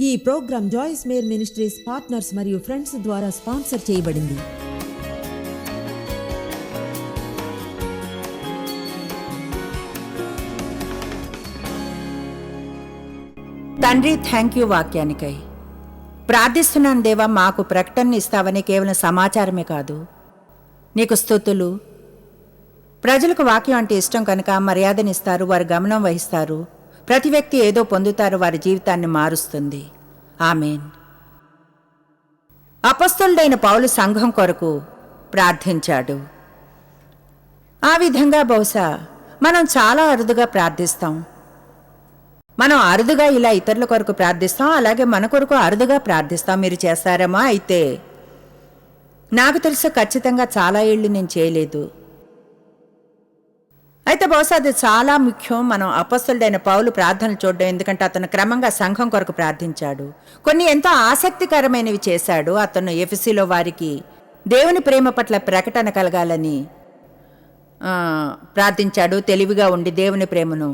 ఈ programme Joyce Meyer Ministries partners మరియు friends ద్వారా స్పాన్సర్ చేయబడింది. తండ్రి థ్యాంక్ యూ వాక్యానికై. ప్రార్థిస్తున్నాను దేవా మాకు ప్రకటన ఇస్తావని కేవలం సమాచారమే కాదు. నీకు స్థుతులు ప్రజలకు వాక్యం అంటే ఇష్టం కనుక మర్యాదనిస్తారు వారు గమనం వహిస్తారు. ప్రతి వ్యక్తి ఏదో పొందుతారు వారి జీవితాన్ని మారుస్తుంది. ఆమెన్. అపస్తులుడైన పౌలు సంఘం కొరకు ప్రార్థించాడు. ఆ విధంగా బహుశా మనం చాలా అరుదుగా ప్రార్థిస్తాం. మనం అరుదుగా ఇలా ఇతరుల కొరకు ప్రార్థిస్తాం అలాగే మన కొరకు అరుదుగా ప్రార్థిస్తాం. మీరు చేస్తారేమో అయితే నాకు తెలుసు ఖచ్చితంగా చాలా ఏళ్ళు నేను చేయలేదు. అయితే బహుశా అది చాలా ముఖ్యం. మనం అపస్తుడైన పౌలు ప్రార్థనలు చూడడం ఎందుకంటే అతను క్రమంగా సంఘం కొరకు ప్రార్థించాడు. కొన్ని ఎంతో ఆసక్తికరమైనవి చేశాడు. అతను ఎఫ్సిలో వారికి దేవుని ప్రేమ పట్ల ప్రకటన కలగాలని ప్రార్థించాడు. తెలివిగా ఉండి దేవుని ప్రేమను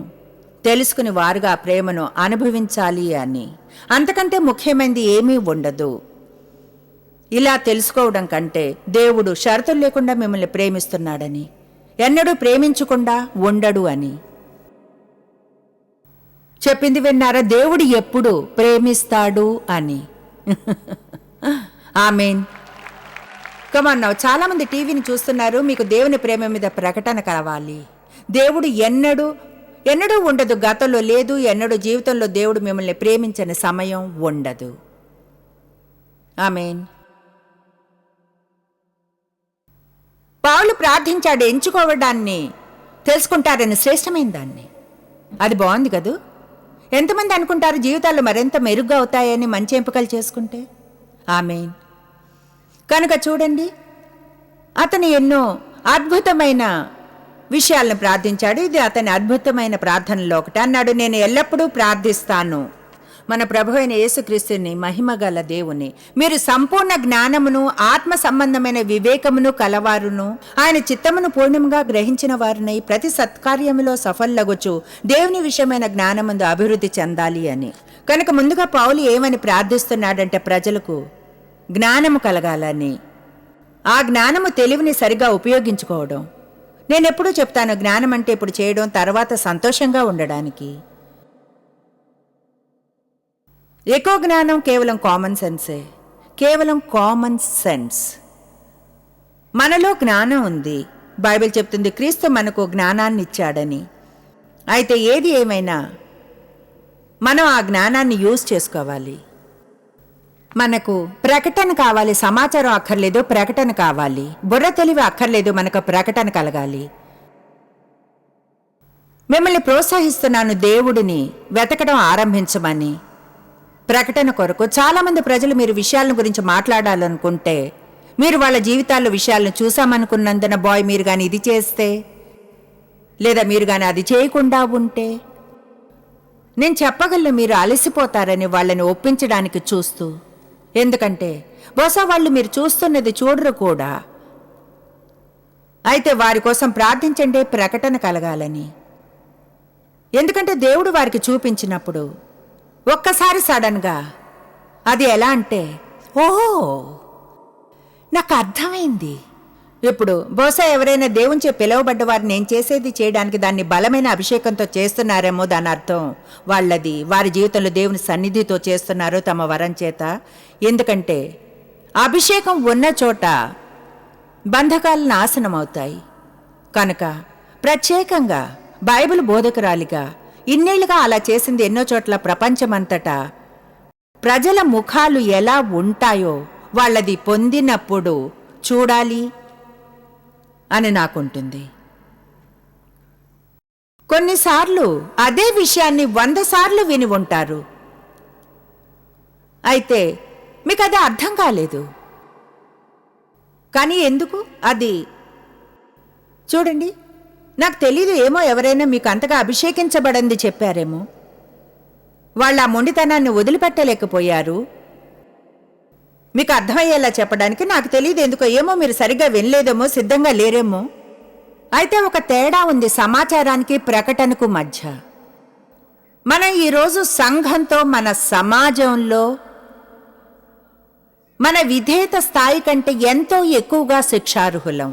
తెలుసుకుని వారుగా ఆ ప్రేమను అనుభవించాలి అని. అంతకంటే ముఖ్యమైనది ఏమీ ఉండదు. ఇలా తెలుసుకోవడం కంటే దేవుడు షరతులు లేకుండా మిమ్మల్ని ప్రేమిస్తున్నాడని. ఎన్నడూ ప్రేమించకుండా ఉండడు అని. చెప్పింది విన్నారా? దేవుడు ఎప్పుడు ప్రేమిస్తాడు అని. ఆమెన్. కమన్నావు చాలామంది టీవీని చూస్తున్నారు మీకు దేవుని ప్రేమ మీద ప్రకటన కావాలి దేవుడు ఎన్నడూ ఎన్నడూ ఉండదు గతంలో లేదు ఎన్నడూ జీవితంలో దేవుడు మిమ్మల్ని ప్రేమించని సమయం ఉండదు. ఆమెన్. పౌలు ప్రార్థించాడు ఎంచుకోవడాన్ని తెలుసుకుంటారని శ్రేష్టమైన దాన్ని. అది బాగుంది కదూ? ఎంతమంది అనుకుంటారు జీవితాలు మరింత మెరుగ్గా అవుతాయని మంచి ఎంపికలు చేసుకుంటే? ఆమెన్. కనుక చూడండి అతను ఎన్నో అద్భుతమైన విషయాలను ప్రార్థించాడు. ఇది అతని అద్భుతమైన ప్రార్థనలో ఒకటి. అన్నాడు నేను ఎల్లప్పుడూ ప్రార్థిస్తాను. మన ప్రభు అయిన యేసుక్రీస్తుని మహిమగల దేవుని. మీరు సంపూర్ణ జ్ఞానమును ఆత్మ సంబంధమైన వివేకమును కలవారును. ఆయన చిత్తమును పూర్ణముగా గ్రహించిన వారిని ప్రతి సత్కార్యములో సఫల్లగొచ్చు దేవుని విషయమైన జ్ఞానముందు అభివృద్ధి చెందాలి అని. కనుక ముందుగా పౌలు ఏమని ప్రార్థిస్తున్నాడంటే ప్రజలకు జ్ఞానము కలగాలని. ఆ జ్ఞానము తెలివిని సరిగా ఉపయోగించుకోవడం. నేను ఎప్పుడూ చెప్తాను జ్ఞానం అంటే ఇప్పుడు చేయడం తర్వాత సంతోషంగా ఉండడానికి. ఎక్కువ జ్ఞానం కేవలం కామన్ సెన్సే కేవలం కామన్ సెన్స్ మనలో జ్ఞానం ఉంది. బైబిల్ చెప్తుంది క్రీస్తు మనకు జ్ఞానాన్ని ఇచ్చాడని అయితే ఏది ఏమైనా మనం ఆ జ్ఞానాన్ని యూజ్ చేసుకోవాలి. మనకు ప్రకటన కావాలి సమాచారం అక్కర్లేదు ప్రకటన కావాలి. బుర్ర తెలివి అక్కర్లేదు మనకు ప్రకటన కలగాలి. మిమ్మల్ని ప్రోత్సహిస్తున్నాను దేవుడిని వెతకడం ఆరంభించమని. ప్రకటన కొరకు చాలామంది ప్రజలు మీరు విషయాలను గురించి మాట్లాడాలనుకుంటే మీరు వాళ్ళ జీవితాల్లో విషయాలను చూసామనుకున్నందున బాయ్ మీరు కానీ ఇది చేస్తే? లేదా మీరు కానీ అది చేయకుండా ఉంటే? నేను చెప్పగలను మీరు అలసిపోతారని వాళ్ళని ఒప్పించడానికి చూస్తూ. ఎందుకంటే బహుశా వాళ్ళు మీరు చూస్తున్నది చూడరు కూడా. అయితే వారి కోసం ప్రార్థించండి ప్రకటన కలగాలని. ఎందుకంటే దేవుడు వారికి చూపించినప్పుడు ఒక్కసారి సడన్గా. అది ఎలా అంటే ఓహో! నాకు అర్థమైంది. ఇప్పుడు బహుశా ఎవరైనా దేవునిచే పిలువబడ్డ వారు నేను చేసేది చేయడానికి దాన్ని బలమైన అభిషేకంతో చేస్తున్నారేమో దాని అర్థం. వాళ్ళది వారి జీవితంలో దేవుని సన్నిధితో చేస్తున్నారు తమ వరం చేత. ఎందుకంటే అభిషేకం ఉన్న చోట బంధకాలు నాశనం అవుతాయి కనుక ప్రత్యేకంగా బైబిల్ బోధకురాలిగా ఇన్నేళ్ళుగా అలా చేసింది ఎన్నో చోట్ల ప్రపంచమంతటా. ప్రజల ముఖాలు ఎలా ఉంటాయో వాళ్ళది పొందినప్పుడు చూడాలి అని నాకుంటుంది. కొన్నిసార్లు అదే విషయాన్ని వంద సార్లు విని ఉంటారు. అయితే మీకు అది అర్థం కాలేదు. కానీ ఎందుకు? అది చూడండి. నాకు తెలీదు ఏమో ఎవరైనా మీకు అంతగా అభిషేకించబడింది చెప్పారేమో. వాళ్ళు ఆ మొండితనాన్ని వదిలిపెట్టలేకపోయారు. మీకు అర్థమయ్యేలా చెప్పడానికి నాకు తెలియదు ఎందుకో ఏమో మీరు సరిగ్గా వినలేదేమో సిద్ధంగా లేరేమో. అయితే ఒక తేడా ఉంది సమాచారానికి ప్రకటనకు మధ్య. మనం ఈరోజు సంఘంతో మన సమాజంలో మన విధేయత స్థాయి కంటే ఎంతో ఎక్కువగా శిక్షార్హులం.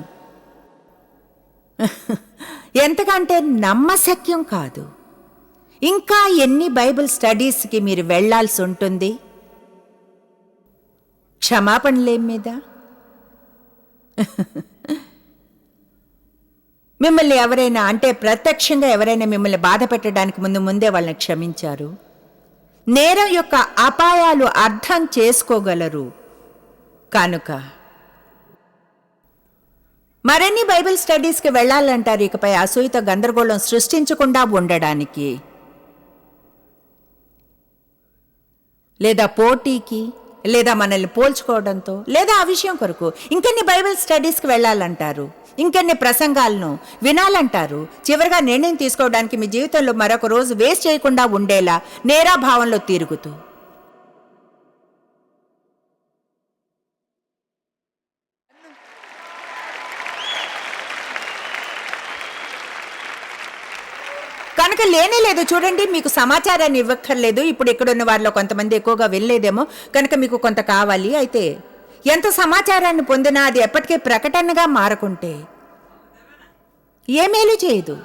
ఎంతకంటే నమ్మశక్యం కాదు. ఇంకా ఎన్ని బైబిల్ స్టడీస్కి మీరు వెళ్ళాల్సి ఉంటుంది? క్షమాపణలేం మీద? మిమ్మల్ని ఎవరైనా అంటే ప్రత్యక్షంగా ఎవరైనా మిమ్మల్ని బాధ పెట్టడానికి ముందు ముందే వాళ్ళని క్షమించారు. నేరం యొక్క అపాయాలు అర్థం చేసుకోగలరు. కనుక మరిన్ని బైబిల్ స్టడీస్కి వెళ్ళాలంటారు ఇకపై అసూయతో గందరగోళం సృష్టించకుండా ఉండడానికి. లేదా పోటీకి లేదా మనల్ని పోల్చుకోవడంతో లేదా ఆ విషయం కొరకు ఇంకెన్ని బైబిల్ స్టడీస్కి వెళ్ళాలంటారు ఇంకెన్ని ప్రసంగాలను వినాలంటారు చివరిగా నిర్ణయం తీసుకోవడానికి మీ జీవితంలో మరొక రోజు వేస్ట్ చేయకుండా ఉండేలా నేరా భావంలో తిరుగుతూ. కనుక లేనే లేదు. చూడండి మీకు సమాచారాన్ని ఇవ్వక్కర్లేదు. ఇప్పుడు ఇక్కడున్న వారిలో కొంతమంది ఎక్కువగా వెళ్ళలేదేమో. కనుక మీకు కొంత కావాలి. అయితే ఎంత సమాచారాన్ని పొందినా అది ఎప్పటికీ ప్రకటనగా మారకుంటే ఏ మేలు చేయదు.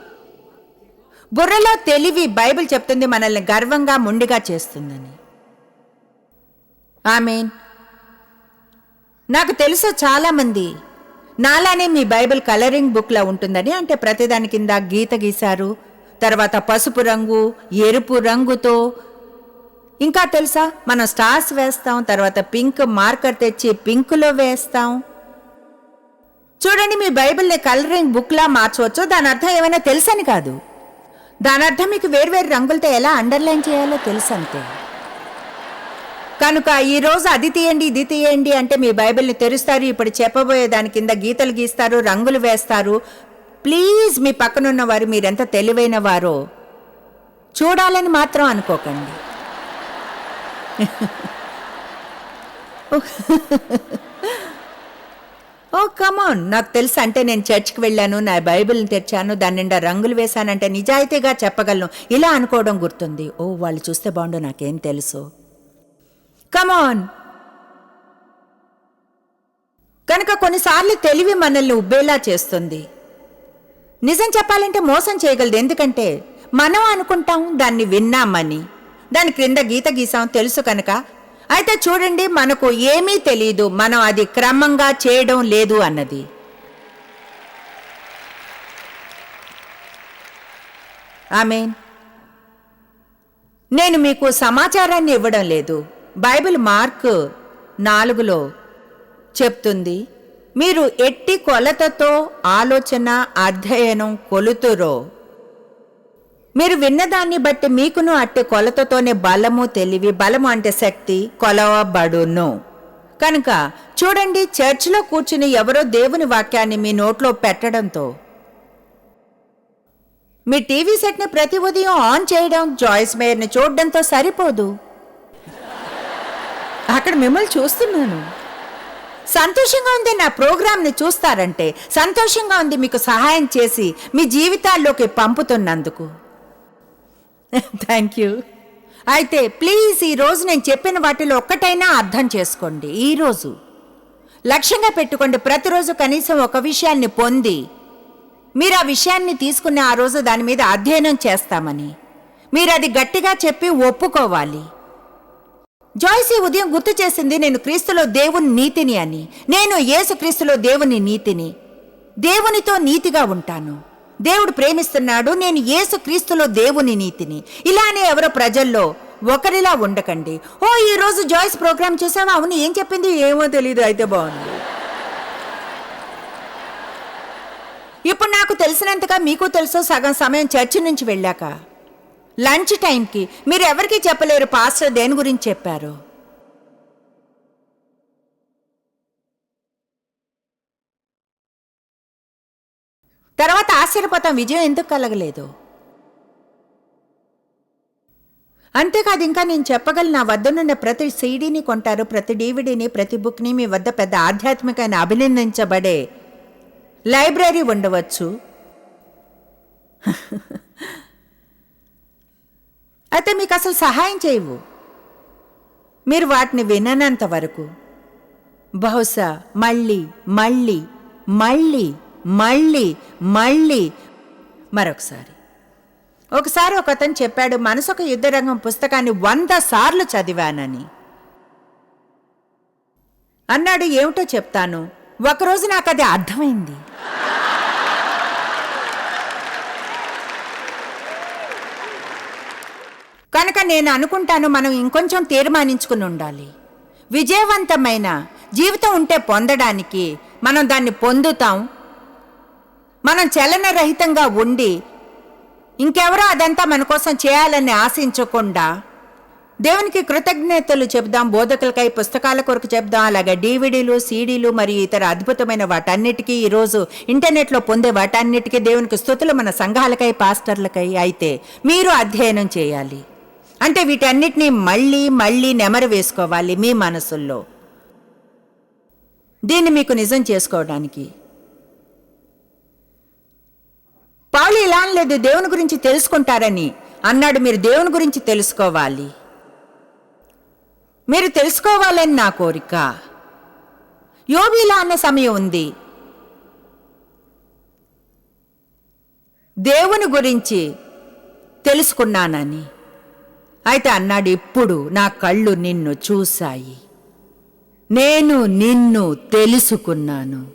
బుర్రలో తెలివి బైబిల్ చెప్తుంది మనల్ని గర్వంగా ముండిగా చేస్తుందని. ఆమెన్. నాకు తెలుసు చాలామంది నాలానే మీ బైబిల్ కలరింగ్ బుక్లా ఉంటుందని అంటే ప్రతిదాని కింద గీత గీశారు తర్వాత పసుపు రంగు ఎరుపు రంగుతో ఇంకా తెలుసా? మనం స్టార్స్ వేస్తాం తర్వాత పింక్ మార్కర్ తెచ్చి పింక్లో వేస్తాం. చూడండి మీ బైబిల్ని కలరింగ్ బుక్లా మార్చవచ్చు? దాని అర్థం ఏమైనా తెలుసని కాదు. దాని అర్థం మీకు వేర్వేరు రంగులతో ఎలా అండర్లైన్ చేయాలో తెలుసు అంతే కనుక ఈరోజు అది తీయండి ఇది తీయండి అంటే మీ బైబిల్ని తెరుస్తారు ఇప్పుడు చెప్పబోయే దాని కింద గీతలు గీస్తారు రంగులు వేస్తారు ప్లీజ్ మీ పక్కనున్న వారు మీరెంత తెలివైన వారో. చూడాలని మాత్రం అనుకోకండి. ఓ కమాన్ నాకు తెలుసు అంటే నేను చర్చ్కి వెళ్ళాను నా బైబిల్ని తెచ్చాను దాని నిండా రంగులు వేశానంటే నిజాయితీగా చెప్పగలను. ఇలా అనుకోవడం గుర్తుంది. ఓ వాళ్ళు చూస్తే బాగుండు నాకేం తెలుసు. కమాన్ కనుక కొన్నిసార్లు తెలివి మనల్ని ఉబ్బేలా చేస్తుంది. నిజం చెప్పాలంటే మోసం చేయగలదు. ఎందుకంటే మనం అనుకుంటాం దాన్ని విన్నామని. దాని క్రింద గీత గీసాం తెలుసు కనుక. అయితే చూడండి మనకు ఏమీ తెలియదు మనం అది క్రమంగా చేయడం లేదు అన్నది. ఆమెన్. నేను మీకు సమాచారాన్ని ఇవ్వడం లేదు. బైబిల్ మార్క్ నాలుగులో చెప్తుంది మీరు ఎట్టి కొలతతో ఆలోచన అధ్యయనం కొలుతురో. మీరు విన్నదాన్ని బట్టి మీకును అట్టి కొలతతోనే బలము తెలివి బలము అంటే శక్తి కొలవబడును కనుక చూడండి చర్చిలో కూర్చుని ఎవరో దేవుని వాక్యాన్ని మీ నోట్లో పెట్టడంతో. మీ టీవీ సెట్ని ప్రతి ఉదయం ఆన్ చేయడం జాయిస్ మేయర్ని చూడడంతో సరిపోదు. అక్కడ మిమ్మల్ని చూస్తున్నాను. సంతోషంగా ఉంది నా ప్రోగ్రామ్ని చూస్తారంటే సంతోషంగా ఉంది మీకు సహాయం చేసి మీ జీవితాల్లోకి పంపుతున్నందుకు. Thank you. అయితే ప్లీజ్ ఈ రోజు నేను చెప్పిన వాటిలో ఒక్కటైనా అర్థం చేసుకోండి. ఈరోజు లక్ష్యంగా పెట్టుకోండి. ప్రతిరోజు కనీసం ఒక విషయాన్ని పొంది మీరు ఆ విషయాన్ని తీసుకుని ఆ రోజు దాని మీద అధ్యయనం చేస్తామని. మీరు అది గట్టిగా చెప్పి ఒప్పుకోవాలి. జాయ్స్ ఉదయం గుర్తు చేసింది నేను క్రీస్తులో దేవుని నీతిని అని. నేను యేసుక్రీస్తులో దేవుని నీతిని. దేవునితో నీతిగా ఉంటాను. దేవుడు ప్రేమిస్తున్నాడు నేను యేసు క్రీస్తులో దేవుని నీతిని. ఇలానే ఎవరో ప్రజల్లో ఒకరిలా ఉండకండి. ఓ ఈ రోజు జాయిస్ ప్రోగ్రామ్ చూసావా? అవును ఏం చెప్పింది? ఏమో తెలియదు అయితే బాగుంది. ఇప్పుడు నాకు తెలిసినంతగా మీకు తెలుసు సగం సమయం చర్చి నుంచి వెళ్ళాక. లంచ్ టైంకి మీరు ఎవరికి చెప్పలేరు పాస్టర్ దేని గురించి చెప్పారు? తర్వాత ఆశ్చర్యపోతాం విజయం ఎందుకు కలగలేదు? అంతేకాదు ఇంకా నేను చెప్పగలను నా వద్దనున్న ప్రతి సీడీని కొంటారు ప్రతి డీవీడీని ప్రతి బుక్ని మీ వద్ద పెద్ద ఆధ్యాత్మికమైన అభినందించబడే లైబ్రరీ ఉండవచ్చు. అయితే మీకు అసలు సహాయం చేయవు. మీరు వాటిని విననంత వరకు. బహుశా మళ్ళీ మళ్ళీ మళ్ళీ మళ్ళీ మళ్ళీ. మరొకసారి. ఒకసారి ఒక అతను చెప్పాడు మనసొక యుద్ధరంగం పుస్తకాన్ని వంద సార్లు చదివానని. అన్నాడు ఏమిటో చెప్తాను. ఒకరోజు నాకు అది అర్థమైంది. కనుక నేను అనుకుంటాను మనం ఇంకొంచెం తీర్మానించుకుని ఉండాలి. విజయవంతమైన జీవితం ఉంటే పొందడానికి మనం దాన్ని పొందుతాం. మనం చలనరహితంగా ఉండి ఇంకెవరో అదంతా మన కోసం చేయాలని ఆశించకుండా దేవునికి కృతజ్ఞతలు చెప్దాం బోధకులకై పుస్తకాల కొరకు చెప్దాం అలాగే డీవీడీలు సీడీలు మరియు ఇతర అద్భుతమైన వాటన్నిటికీ ఈరోజు ఇంటర్నెట్లో పొందే వాటన్నిటికీ దేవునికి స్థుతులు మన సంఘాలకై పాస్టర్లకై అయితే మీరు అధ్యయనం చేయాలి. అంటే వీటన్నిటినీ మళ్ళీ మళ్ళీ నెమరు వేసుకోవాలి మీ మనసుల్లో. దీన్ని మీకు నిజం చేసుకోవడానికి. పాలు ఇలా అనలేదు దేవుని గురించి తెలుసుకుంటారని. అన్నాడు మీరు దేవుని గురించి తెలుసుకోవాలి. మీరు తెలుసుకోవాలని నా కోరిక. యోబిలా అన్న సమయం ఉంది. దేవుని గురించి తెలుసుకున్నానని. అయితే అన్నాడు ఇప్పుడు నా కళ్ళు నిన్ను చూశాయి. నేను నిన్ను తెలుసుకున్నాను.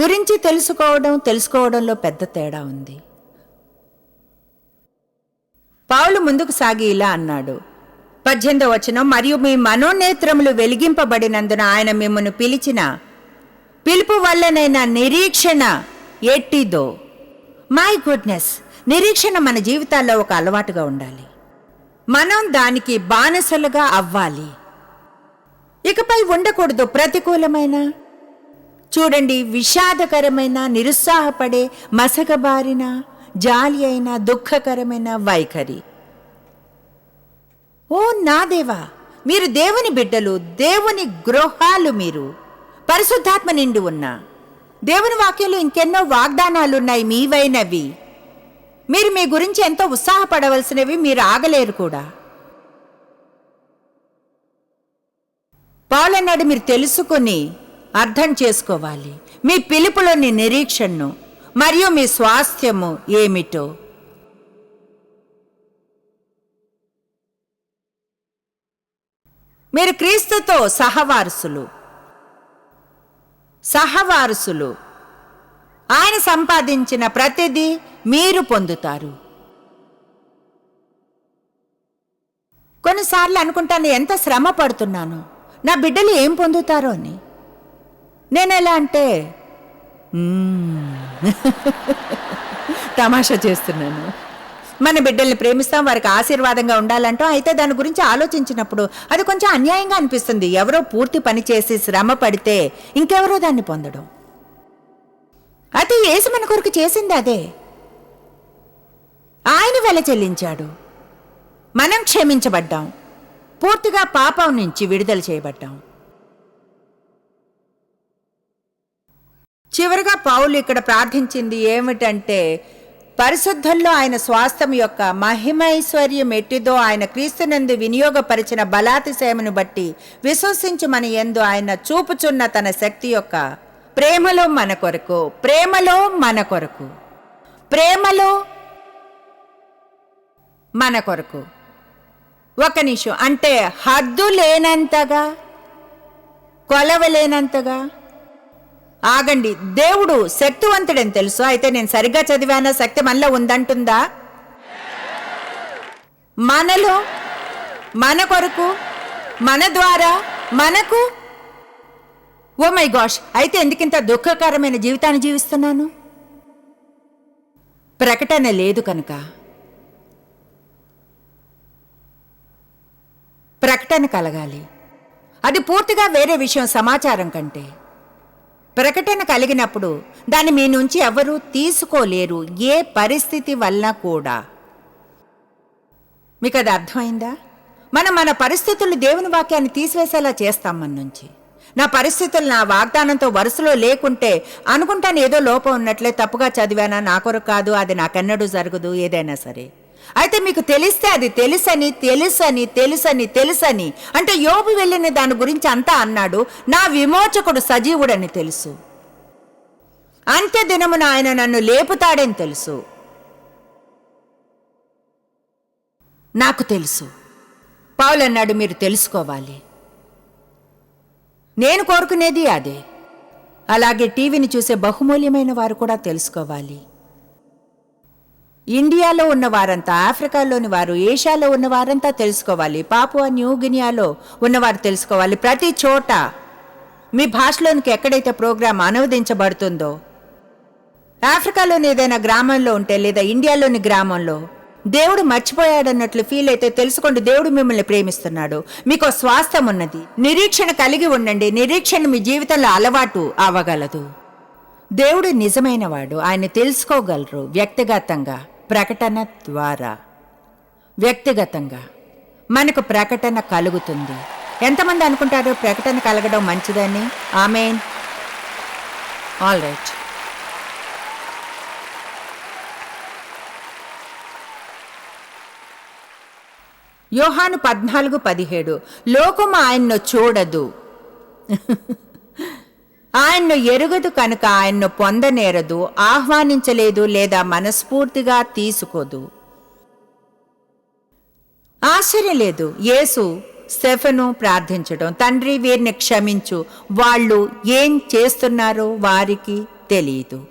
గురించి తెలుసుకోవడం తెలుసుకోవడంలో పెద్ద తేడా ఉంది. పావులు ముందుకు సాగి ఇలా అన్నాడు పద్దెనిమిదో వచనం మరియు మీ మనోనేత్రములు వెలిగింపబడినందున ఆయన మిమ్మల్ని పిలిచిన పిలుపు వల్లనైన నిరీక్షణ ఎట్టిదో. మై గుడ్నెస్ నిరీక్షణ మన జీవితాల్లో ఒక అలవాటుగా ఉండాలి. మనం దానికి బానిసలుగా అవ్వాలి. ఇకపై ఉండకూడదు ప్రతికూలమైన. చూడండి విషాదకరమైన నిరుత్సాహపడే మసకబారిన జాలి అయిన దుఃఖకరమైన వైఖరి. ఓ నా దేవా మీరు దేవుని బిడ్డలు దేవుని గృహాలు మీరు. పరిశుద్ధాత్మ నిండి ఉన్న. దేవుని వాక్యంలో ఇంకెన్నో వాగ్దానాలున్నాయి మీవైనవి. మీరు మీ గురించి ఎంతో ఉత్సాహపడవలసినవి మీరు ఆగలేరు కూడా. పాలన్నాడు మీరు తెలుసుకుని అర్థం చేసుకోవాలి. మీ పిలుపులోని నిరీక్షణను మరియు మీ స్వాస్థ్యము ఏమిటో. మీరు క్రీస్తుతో సహవారసులు. సహవారసులు. ఆయన సంపాదించిన ప్రతిదీ మీరు పొందుతారు. కొన్నిసార్లు అనుకుంటాను ఎంత శ్రమ పడుతున్నాను. నా బిడ్డలు ఏం పొందుతారో అని. నేను ఎలా అంటే తమాషా చేస్తున్నాను. మన బిడ్డల్ని ప్రేమిస్తాం వారికి ఆశీర్వాదంగా ఉండాలంటాం అయితే దాని గురించి ఆలోచించినప్పుడు అది కొంచెం అన్యాయంగా అనిపిస్తుంది. ఎవరో పూర్తి పని చేసి శ్రమ పడితే ఇంకెవరో దాన్ని పొందడం. అయితే ఏసు మన కొరకు చేసింది అదే. ఆయన వెల చెల్లించాడు. మనం క్షమించబడ్డాం. పూర్తిగా పాపం నుంచి విడుదల చేయబడ్డాం. చివరిగా పౌలు ఇక్కడ ప్రార్థించింది ఏమిటంటే పరిశుద్ధంలో ఆయన స్వాస్థం యొక్క మహిమైశ్వర్యం ఎట్టిదో ఆయన క్రీస్తునందు వినియోగపరిచిన బలాతిశయమును బట్టి విశ్వసించి మన ఎందు ఆయన చూపుచున్న తన శక్తి యొక్క ప్రేమలో మన కొరకు ప్రేమలో మన కొరకు ప్రేమలో మన కొరకు. ఒక నిమిషం. అంటే హద్దు లేనంతగా కొలవలేనంతగా ఆగండి. దేవుడు శక్తివంతుడని తెలుసు. అయితే నేను సరిగ్గా చదివానా? శక్తి మనలో ఉందంటుందా? మనలో మన కొరకు మన ద్వారా మనకు? ఓ మై గాష్ అయితే ఎందుకింత దుఃఖకరమైన జీవితాన్ని జీవిస్తున్నాను? ప్రకటన లేదు కనుక. ప్రకటన కలగాలి. అది పూర్తిగా వేరే విషయం సమాచారం కంటే. ప్రకటన కలిగినప్పుడు దాన్ని మీ నుంచి ఎవరూ తీసుకోలేరు ఏ పరిస్థితి వల్ల కూడా. మీకు అది అర్థమైందా? మనం మన పరిస్థితులు దేవుని వాక్యాన్ని తీసివేసేలా చేస్తాం మన నుంచి. నా పరిస్థితులు నా వాగ్దానంతో వరుసలో లేకుంటే అనుకుంటాను ఏదో లోపం ఉన్నట్లే తప్పుగా చదివానా నా కొరకు కాదు అది నాకెన్నడూ జరగదు ఏదైనా సరే. అయితే మీకు తెలిస్తే అది తెలుసని తెలుసని తెలుసని తెలుసని. అంటే యోబు వెళ్ళిన దాని గురించి అంతా అన్నాడు. నా విమోచకుడు సజీవుడని తెలుసు. అంత్య దినమున ఆయన నన్ను లేపుతాడని తెలుసు. నాకు తెలుసు. పావులన్నాడు మీరు తెలుసుకోవాలి. నేను కోరుకునేది అదే. అలాగే టీవీని చూసే బహుమూల్యమైన వారు కూడా తెలుసుకోవాలి. ఇండియాలో ఉన్న వారంతా ఆఫ్రికాలోని వారు ఏషియాలో ఉన్న వారంతా తెలుసుకోవాలి. పాపువా న్యూ గినియాలో ఉన్నవారు తెలుసుకోవాలి. ప్రతి చోట మీ భాషలోనికి ఎక్కడైతే ప్రోగ్రాం అనువదించబడుతుందో ఆఫ్రికాలోని ఏదైనా గ్రామంలో ఉంటే లేదా ఇండియాలోని గ్రామంలో దేవుడు మర్చిపోయాడన్నట్లు ఫీల్ అయితే తెలుసుకోండి దేవుడు మిమ్మల్ని ప్రేమిస్తున్నాడు. మీకు స్వాస్థ్యం ఉన్నది. నిరీక్షణ కలిగి ఉండండి. నిరీక్షణ మీ జీవితంలో అలవాటు అవ్వగలదు దేవుడు నిజమైనవాడు ఆయన తెలుసుకోగలరు వ్యక్తిగతంగా. ప్రకటన ద్వారా. వ్యక్తిగతంగా మనకు ప్రకటన కలుగుతుంది. ఎంతమంది అనుకుంటారు ప్రకటన కలగడం మంచిదని? ఆమెన్. ఆల్ రైట్ యోహాను పద్నాలుగు పదిహేడు లోకము ఆయన్ను చూడదు. ఆయన్ను ఎరుగదు కనుక ఆయన్ను పొందనేరదు ఆహ్వానించలేదు లేదా మనస్ఫూర్తిగా తీసుకోదు. ఆశ్చర్యం లేదు. యేసు స్టెఫను ప్రార్థించడం. తండ్రి వీరిని క్షమించు. వాళ్ళు ఏం చేస్తున్నారో వారికి తెలియదు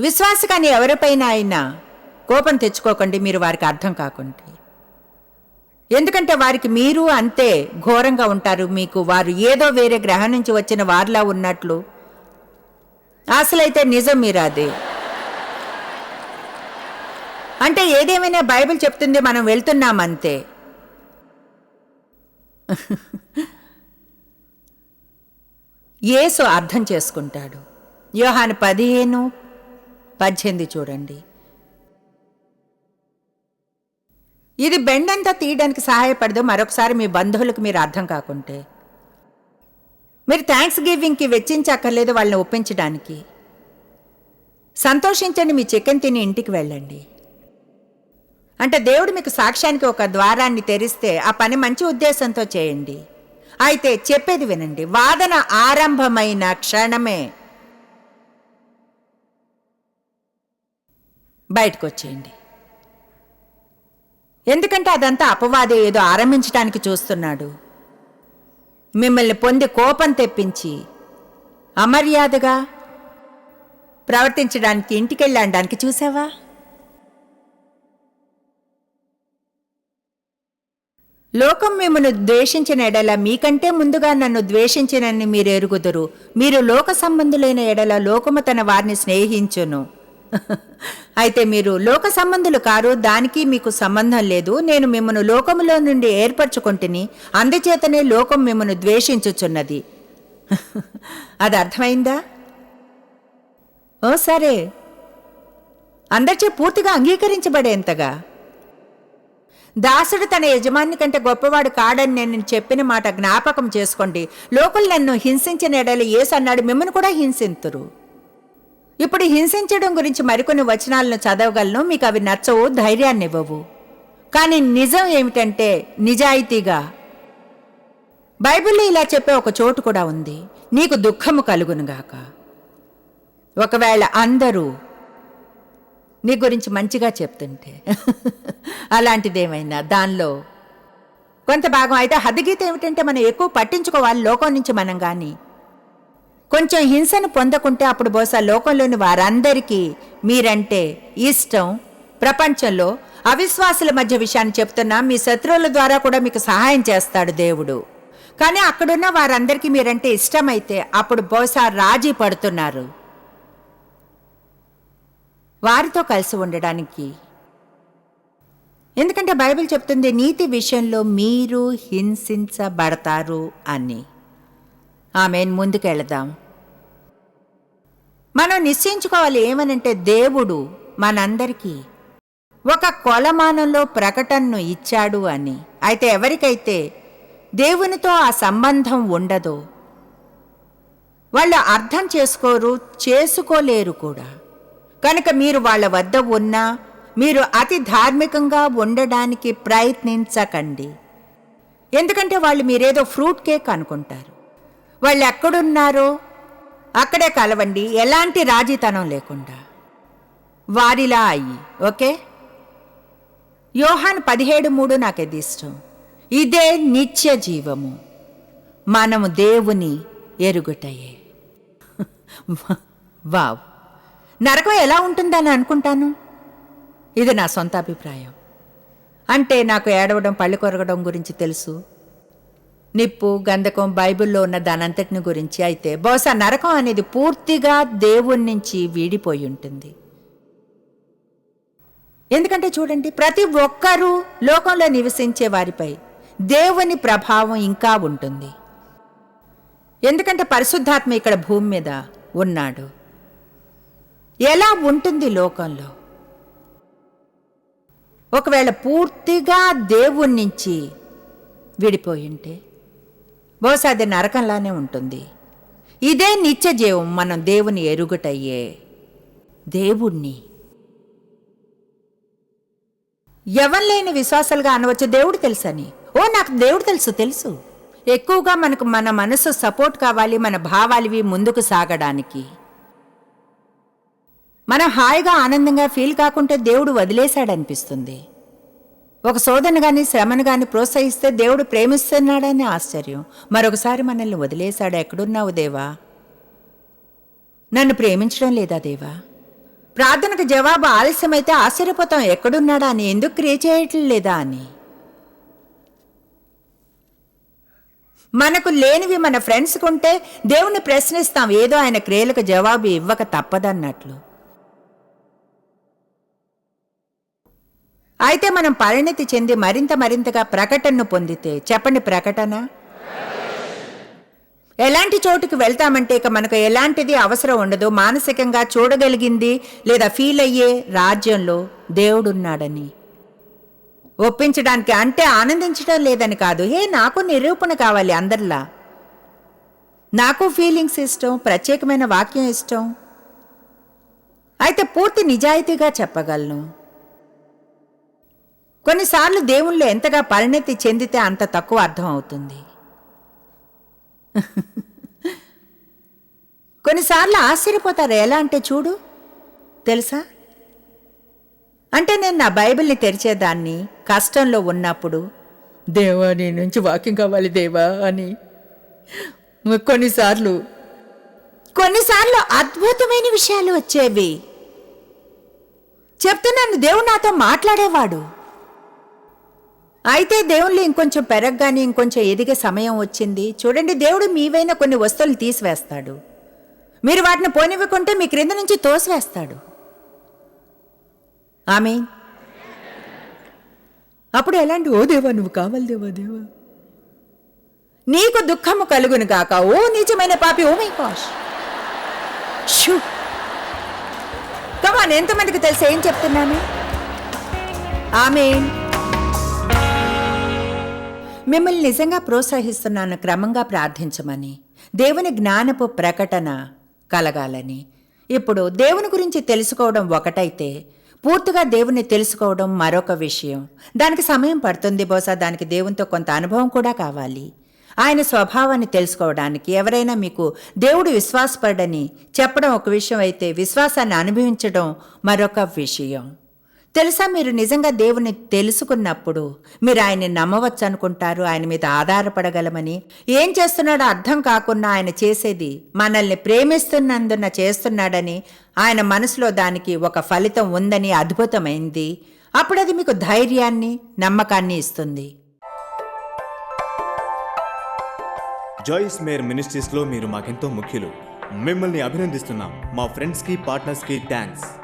విశ్వాసకాన్ని ఎవరిపైన అయినా కోపం తెచ్చుకోకండి మీరు వారికి అర్థం కాకుండా ఎందుకంటే వారికి మీరు అంతే ఘోరంగా ఉంటారు. మీకు వారు ఏదో వేరే గ్రహం నుంచి వచ్చిన వారిలా ఉన్నట్లు. అసలైతే నిజం మీరు అంటే ఏదేమైనా బైబిల్ చెప్తుంది మనం వెళ్తున్నామంతే యేసు అర్థం చేసుకుంటాడు. యోహాను పదిహేను పద్దెనిమిది చూడండి. ఇది బెండంతా తీయడానికి సహాయపడదు. మరొకసారి మీ బంధువులకు మీరు అర్థం కాకుంటే. మీరు థ్యాంక్స్ గివింగ్కి వెచ్చించక్కర్లేదు వాళ్ళని ఒప్పించడానికి. సంతోషించండి మీ చికెన్ తిని ఇంటికి వెళ్ళండి. అంటే దేవుడు మీకు సాక్ష్యానికి ఒక ద్వారాన్ని తెరిస్తే ఆ పని మంచి ఉద్దేశంతో చేయండి. అయితే చెప్పేది వినండి. వాదన ఆరంభమైన క్షణమే బయటకు వచ్చేయండి ఎందుకంటే అదంతా అపవాదే ఏదో ఆరంభించడానికి చూస్తున్నాడు. మిమ్మల్ని పొంది కోపం తెప్పించి అమర్యాదగా ప్రవర్తించడానికి ఇంటికెళ్ళడానికి చూసావా? లోకం మిమ్మను ద్వేషించిన ఎడల మీకంటే ముందుగా నన్ను ద్వేషించినని మీరు ఎరుగుదురు మీరు లోక సంబంధులైన ఎడల లోకము తన వారిని స్నేహించును. అయితే మీరు లోక సంబంధులు కారు దానికి మీకు సంబంధం లేదు. నేను మిమ్మను లోకములో నుండి ఏర్పరచుకుంటుని. అందుచేతనే లోకం మిమ్మను ద్వేషించుచున్నది. అది అర్థమైందా? ఓ సరే. అందరిచే పూర్తిగా అంగీకరించబడేంతగా? దాసుడు తన యజమాని కంటే గొప్పవాడు కాడని నేను చెప్పిన మాట జ్ఞాపకం చేసుకోండి. లోకలు నన్ను హింసించిన ఎడలు ఏసు అన్నాడు మిమ్మల్ని కూడా హింసింతురు. ఇప్పుడు హింసించడం గురించి మరికొన్ని వచనాలను చదవగలను. మీకు అవి నచ్చవు ధైర్యాన్ని ఇవ్వవు. కానీ నిజం ఏమిటంటే నిజాయితీగా. బైబిల్లో ఇలా చెప్పే ఒక చోటు కూడా ఉంది. నీకు దుఃఖము కలుగునుగాక ఒకవేళ అందరూ నీ గురించి మంచిగా చెప్తుంటే అలాంటిదేమైనా? దానిలో కొంత భాగం అయితే హద్దుగీత ఏమిటంటే మనం ఎక్కువ పట్టించుకోవాలి లోకం నుంచి మనం కానీ కొంచెం హింసను పొందకుంటే అప్పుడు బహుశా లోకంలోని వారందరికీ మీరంటే ఇష్టం. ప్రపంచంలో అవిశ్వాసుల మధ్య విషయాన్ని చెప్తున్నా మీ శత్రువుల ద్వారా కూడా మీకు సహాయం చేస్తాడు దేవుడు. కానీ అక్కడున్న వారందరికీ మీరంటే ఇష్టమైతే అప్పుడు బహుశా రాజీ పడుతున్నారు. వారితో కలిసి ఉండడానికి. ఎందుకంటే బైబిల్ చెప్తుంది నీతి విషయంలో మీరు హింసించబడతారు అని. ఆమె ముందుకెళదాం. మనం నిశ్చయించుకోవాలి ఏమనంటే దేవుడు మనందరికీ ఒక కొలమానంలో ప్రకటనను ఇచ్చాడు అని. అయితే ఎవరికైతే దేవునితో ఆ సంబంధం ఉండదో వాళ్ళు అర్థం చేసుకోరు చేసుకోలేరు కూడా. కనుక మీరు వాళ్ళ వద్ద ఉన్నా మీరు అతి ధార్మికంగా ఉండడానికి ప్రయత్నించకండి. ఎందుకంటే వాళ్ళు మీరేదో ఫ్రూట్ కేక్ అనుకుంటారు. వాళ్ళు ఎక్కడున్నారో అక్కడే కలవండి ఎలాంటి రాజీతనం లేకుండా. వారిలా అయ్యి ఓకే? యోహాన్ పదిహేడు మూడు నాకేది ఇష్టం. ఇదే నిత్య జీవము. మనము దేవుని ఎరుగుటయే. వావ్. నరకం ఎలా ఉంటుందని అనుకుంటాను? ఇది నా సొంత అభిప్రాయం. అంటే నాకు ఏడవడం పళ్ళు కొరగడం గురించి తెలుసు. నిప్పు గంధకం బైబిల్లో ఉన్న దానంతటిని గురించి అయితే బహుశా నరకం అనేది పూర్తిగా దేవుణ్ణి నుంచి వీడిపోయి ఉంటుంది. ఎందుకంటే చూడండి ప్రతి ఒక్కరూ లోకంలో నివసించే వారిపై దేవుని ప్రభావం ఇంకా ఉంటుంది. ఎందుకంటే పరిశుద్ధాత్మ ఇక్కడ భూమి మీద ఉన్నాడు. ఎలా ఉంటుంది లోకంలో? ఒకవేళ పూర్తిగా దేవుడి నుంచి విడిపోయింటే బహుశా అది నరకంలానే ఉంటుంది. ఇదే నిత్య జీవం మనం దేవుని ఎరుగుటయ్యే దేవుణ్ణి. ఎవరు లేని విశ్వాసాలుగా అనవచ్చు దేవుడు తెలుసని? ఓ నాకు దేవుడు తెలుసు తెలుసు. ఎక్కువగా మనకు మన మనసు సపోర్ట్ కావాలి మన భావాలివి ముందుకు సాగడానికి. మనం హాయిగా ఆనందంగా ఫీల్ కాకుంటే దేవుడు వదిలేశాడనిపిస్తుంది. ఒక శోధన గాని శ్రమను గాని ప్రోత్సహిస్తే దేవుడు ప్రేమిస్తున్నాడని ఆశ్చర్యం. మరొకసారి మనల్ని వదిలేశాడు? ఎక్కడున్నావు దేవా? నన్ను ప్రేమించడం లేదా దేవా? ప్రార్థనకు జవాబు ఆలస్యమైతే ఆశ్చర్యపోతాం. ఎక్కడున్నాడా అని ఎందుకు క్రియ చేయటం లేదా అని? మనకు లేనివి మన ఫ్రెండ్స్కి ఉంటే దేవుణ్ణి ప్రశ్నిస్తాం. ఏదో ఆయన క్రియలకు జవాబు ఇవ్వక తప్పదన్నట్లు. అయితే మనం పరిణతి చెంది మరింత మరింతగా ప్రకటనను పొందితే చెప్పండి ప్రకటన? ఎలాంటి చోటుకి వెళ్తామంటే ఇక మనకు ఎలాంటిది అవసరం ఉండదు మానసికంగా చూడగలిగింది లేదా ఫీల్ అయ్యే రాజ్యంలో దేవుడున్నాడని. ఒప్పించడానికి అంటే ఆనందించడం లేదని కాదు. హే నాకు నిరూపణ కావాలి అందరిలా. నాకు ఫీలింగ్స్ ఇష్టం ప్రత్యేకమైన వాక్యం ఇష్టం. అయితే పూర్తి నిజాయితీగా చెప్పగలను. కొన్నిసార్లు దేవుళ్ళు ఎంతగా పరిణతి చెందితే అంత తక్కువ అర్థం అవుతుంది కొన్నిసార్లు ఆశ్చర్యపోతారు ఎలా అంటే చూడు. తెలుసా? అంటే నేను నా బైబిల్ని తెరిచేదాన్ని కష్టంలో ఉన్నప్పుడు. దేవా నీ నుంచి వాకింగ్ కావాలి దేవా అని. కొన్నిసార్లు. కొన్నిసార్లు అద్భుతమైన విషయాలు వచ్చేవి. చెప్తున్నాను దేవుడు నాతో మాట్లాడేవాడు. అయితే దేవుళ్ళు ఇంకొంచెం పెరగగానే ఇంకొంచెం ఎదిగే సమయం వచ్చింది. చూడండి దేవుడు మీవైన కొన్ని వస్తువులు తీసివేస్తాడు. మీరు వాటిని పోనివ్వకుంటే మీ క్రింద నుంచి తోసివేస్తాడు. ఆమె అప్పుడు ఎలాంటి ఓ దేవా నువ్వు కావాలి దేవా దేవా. నీకు దుఃఖము కలుగును గాక. ఓ నిజమైన పాపి ఓ మై కాష్ షూ. కమాన్ ఎంతమందికి తెలిసి ఏం చెప్తున్నాను? ఆమె మిమ్మల్ని నిజంగా ప్రోత్సహిస్తున్నాను క్రమంగా ప్రార్థించమని. దేవుని జ్ఞానపు ప్రకటన కలగాలని. ఇప్పుడు దేవుని గురించి తెలుసుకోవడం ఒకటైతే పూర్తిగా దేవుని తెలుసుకోవడం మరొక విషయం. దానికి సమయం పడుతుంది బహుశా దానికి దేవునితో కొంత అనుభవం కూడా కావాలి. ఆయన స్వభావాన్ని తెలుసుకోవడానికి ఎవరైనా మీకు దేవుడు విశ్వాసపడని చెప్పడం ఒక విషయం అయితే విశ్వాసాన్ని అనుభవించడం మరొక విషయం. తెలుసా మీరు నిజంగా దేవుని తెలుసుకున్నప్పుడు మీరు ఆయన్ని నమ్మవచ్చు అనుకుంటారు ఆయన మీద ఆధారపడగలమని. ఏం చేస్తున్నాడో అర్థం కాకుండా ఆయన చేసేది మనల్ని ప్రేమిస్తున్నందున చేస్తున్నాడని ఆయన మనసులో దానికి ఒక ఫలితం ఉందని అద్భుతమైంది. అప్పుడు అది మీకు ధైర్యాన్ని నమ్మకాన్ని ఇస్తుంది. జాయిస్ మేర్ మినిస్ట్రీస్లో మీరు మాకెంతో ముఖ్యులు. మిమ్మల్ని అభినందిస్తున్నాం. మా ఫ్రెండ్స్కి పార్ట్నర్స్కి థ్యాంక్స్.